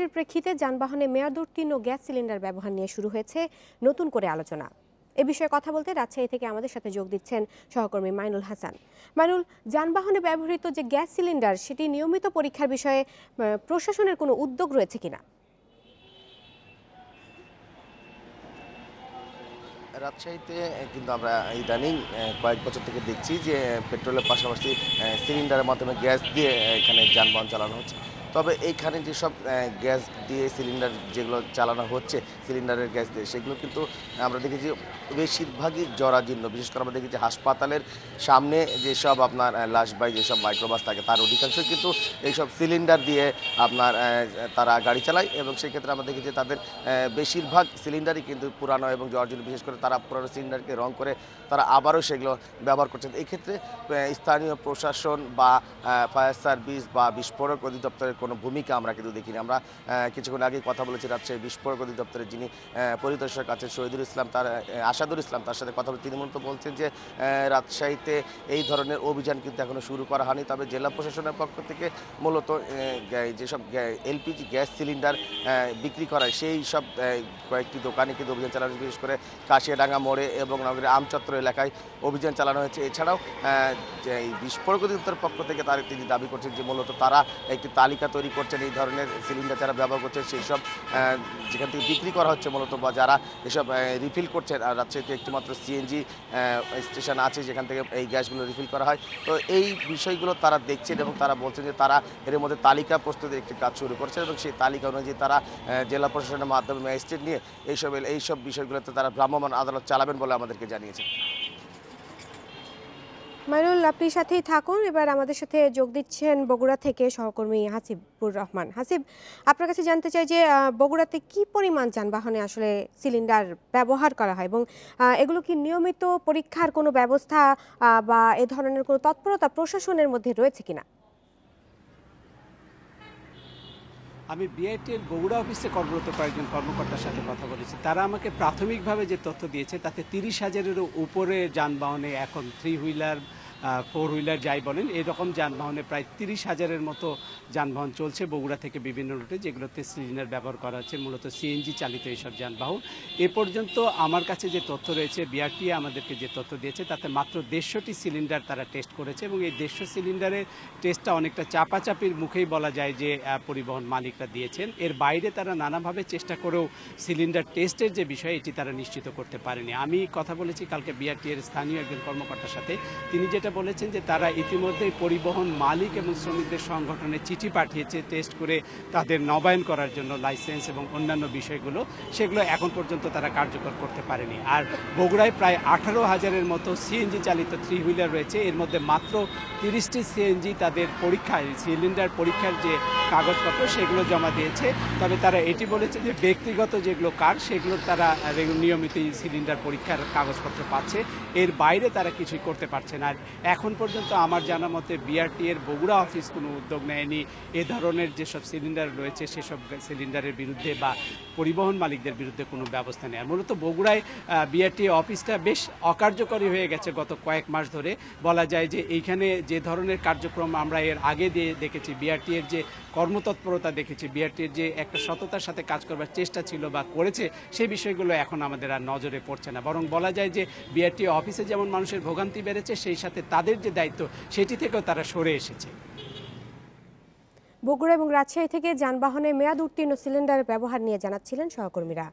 এর প্রেক্ষিতে যানবাহনে মেয়াদ উত্তীর্ণ গ্যাস সিলিন্ডার ব্যবহার নিয়ে শুরু হয়েছে নতুন করে আলোচনা। এ বিষয়ে কথা বলতে রাজশাহী থেকে আমাদের সাথে যোগ দিচ্ছেন সহকর্মী মাইনুল হাসান। মাইনুল, যানবাহনে ব্যবহৃত যে গ্যাস সিলিন্ডার, সেটি নিয়মিত পরীক্ষার বিষয়ে প্রশাসনের কোনো উদ্যোগ রয়েছে কিনা? রাজশাহীতে কিন্তু আমরা ইদানিং কয়েক বছর থেকে দেখছি যে পেট্রোলের পাশাপাশি সিলিন্ডারের মাধ্যমে গ্যাস দিয়ে এখানে যানবাহন চালানো হচ্ছে। তবে এইখানে যেসব গ্যাস দিয়ে সিলিন্ডার যেগুলো চালানো হচ্ছে সিলিন্ডারের গ্যাস দিয়ে সেগুলো কিন্তু আমরা দেখেছি বেশিরভাগই জরাজীর্ণ। বিশেষ করে আমরা দেখেছি হাসপাতালের সামনে যেসব আপনার আহ, লাশবাহী যেসব মাইক্রোবাস থাকে তার অধিকাংশ কিন্তু এইসব সিলিন্ডার দিয়ে আপনার তারা গাড়ি চালায় এবং সেক্ষেত্রে আমরা দেখেছি তাদের বেশিরভাগ সিলিন্ডারই কিন্তু পুরানো এবং জর্জিন বিশেষ করে তারা পুরানো সিলিন্ডারকে রং করে তারা আবারও সেগুলো ব্যবহার করছেন। এক্ষেত্রে স্থানীয় প্রশাসন বা ফায়ার সার্ভিস বা বিস্ফোরক অধিদপ্তরের কোনো ভূমিকা আমরা কিন্তু দেখিনি। আমরা কিছুক্ষণ আগে কথা বলেছি রাজশাহী বিস্ফোরক অধিদপ্তরের যিনি পরিদর্শক আছেন শহীদুল ইসলাম, তার আসাদুল ইসলাম, তার সাথে কথা বলে তিনি মূলত বলছেন যে রাজশাহীতে এই ধরনের অভিযান কিন্তু এখনও শুরু করা হয়নি। তবে জেলা প্রশাসনের পক্ষ থেকে মূলত যেসব এলপিজি গ্যাস সিলিন্ডার বিক্রি করায় সেই সব কয়েকটি দোকানে কিন্তু অভিযান চালানো বিশেষ করে কাশিয়াডাঙ্গা মোড়ে এবং নগরের আমচত্র এলাকায় অভিযান চালানো হয়েছে। এছাড়াও বিস্ফোরক অধিদপ্তরের পক্ষ থেকে তার তিনি দাবি করছেন যে মূলত তারা একটি তালিকা তৈরি করছেন, এই ধরনের সিলিন্ডার যারা ব্যবহার করছেন সেই সব যেখান থেকে বিক্রি করা হচ্ছে মূলত বা যারা এসব রিফিল করছেন, আর রাজশাহীতে একটিমাত্র সিএনজি স্টেশন আছে যেখান থেকে এই গ্যাসগুলো রিফিল করা হয়। তো এই বিষয়গুলো তারা দেখছেন এবং তারা বলছেন যে তারা এর মধ্যে তালিকা প্রস্তুতির একটি কাজ শুরু করছে এবং সেই তালিকা অনুযায়ী তারা জেলা প্রশাসনের মাধ্যমে ম্যাজিস্ট্রেট নিয়ে এইসব এইসব বিষয়গুলোতে তারা ভ্রাম্যমাণ আদালত চালাবেন বলে আমাদেরকে জানিয়েছেন। মাইনুল, আপনি সাথেই থাকুন। এবার আমাদের সাথে যোগ দিচ্ছেন বগুড়া থেকে সহকর্মী হাসিবুর রহমান। হাসিব, আপনার কাছে জানতে চাই যে বগুড়াতে কি পরিমাণ যানবাহনে আসলে সিলিন্ডার ব্যবহার করা হয় এবং এগুলো কি নিয়মিত পরীক্ষার কোনো ব্যবস্থা বা এ ধরনের কোনো তৎপরতা প্রশাসনের মধ্যে রয়েছে কিনা? আমি বিআইটিএল বগুড়া অফিসে কর্মরত কয়েকজন কর্মকর্তার সাথে কথা বলেছি। তারা আমাকে প্রাথমিকভাবে যে তথ্য দিয়েছে, তাতে তিরিশ হাজারেরও উপরে যানবাহনে এখন থ্রি হুইলার ফোর হুইলার যাই বলেন, এরকম যানবাহনে প্রায় তিরিশ হাজারের মতো যানবাহন চলছে বগুড়া থেকে বিভিন্ন রুটে, যেগুলোতে সিলিন্ডার ব্যবহার করা হচ্ছে, মূলত সিএনজি চালিত এইসব যানবাহন। এ পর্যন্ত আমার কাছে যে তথ্য রয়েছে বিআরটি আমাদেরকে যে তথ্য দিয়েছে, তাতে মাত্র দেড়শোটি সিলিন্ডার তারা টেস্ট করেছে এবং এই দেড়শো সিলিন্ডারের টেস্টটা অনেকটা চাপাচাপির মুখেই বলা যায় যে পরিবহন মালিকরা দিয়েছেন। এর বাইরে তারা নানাভাবে চেষ্টা করেও সিলিন্ডার টেস্টের যে বিষয় এটি তারা নিশ্চিত করতে পারেনি। আমি কথা বলেছি কালকে বিআরটি এর স্থানীয় একজন কর্মকর্তার সাথে, তিনি যেটা বলেছেন যে তারা ইতিমধ্যেই পরিবহন মালিক এবং শ্রমিকদের সংগঠনে চিঠি পাঠিয়েছে টেস্ট করে তাদের নবায়ন করার জন্য লাইসেন্স এবং অন্যান্য বিষয়গুলো। সেগুলো এখন পর্যন্ত তারা কার্যকর করতে পারেনি। আর বগুড়ায় প্রায় আঠারো হাজারের মতো সিএনজি চালিত থ্রি হুইলার রয়েছে। এর মধ্যে মাত্র তিরিশটি সিএনজি তাদের পরীক্ষায় সিলিন্ডার পরীক্ষার যে কাগজপত্র, সেগুলো জমা দিয়েছে। তবে তারা এটি বলেছে যে ব্যক্তিগত যেগুলো কার, সেগুলো তারা নিয়মিত সিলিন্ডার পরীক্ষার কাগজপত্র পাচ্ছে। এর বাইরে তারা কিছুই করতে পারছে না। আর এখন পর্যন্ত আমার জানা মতে বিআরটি এর বগুড়া অফিস কোনো উদ্যোগ নেয়নি। এ ধরনের যেসব সিলিন্ডার রয়েছে, সেসব সিলিন্ডারের বিরুদ্ধে বা পরিবহন মালিকদের বিরুদ্ধে কোনো ব্যবস্থা নেয়। মূলত বগুড়ায় বিআরটি অফিসটা বেশ অকার্যকরী হয়ে গেছে গত কয়েক মাস ধরে। বলা যায় যে এইখানে যে ধরনের কার্যক্রম আমরা এর আগে দিয়ে দেখেছি বিআরটি এর যে কর্মতৎপরতা দেখেছি বিআরটি এর যে একটা সততার সাথে কাজ করবার চেষ্টা ছিল বা করেছে, সেই বিষয়গুলো এখন আমাদের আর নজরে পড়ছে না। বরং বলা যায় যে বিআরটি অফিসে যেমন মানুষের ভোগান্তি বেড়েছে, সেই সাথে তাদের যে দায়িত্ব, সেটি থেকেও তারা সরে এসেছে। বগুড়া এবং রাজশাহী থেকে যানবাহনে মেয়াদ উত্তীর্ণ সিলিন্ডারের ব্যবহার নিয়ে জানাচ্ছিলেন সহকর্মীরা।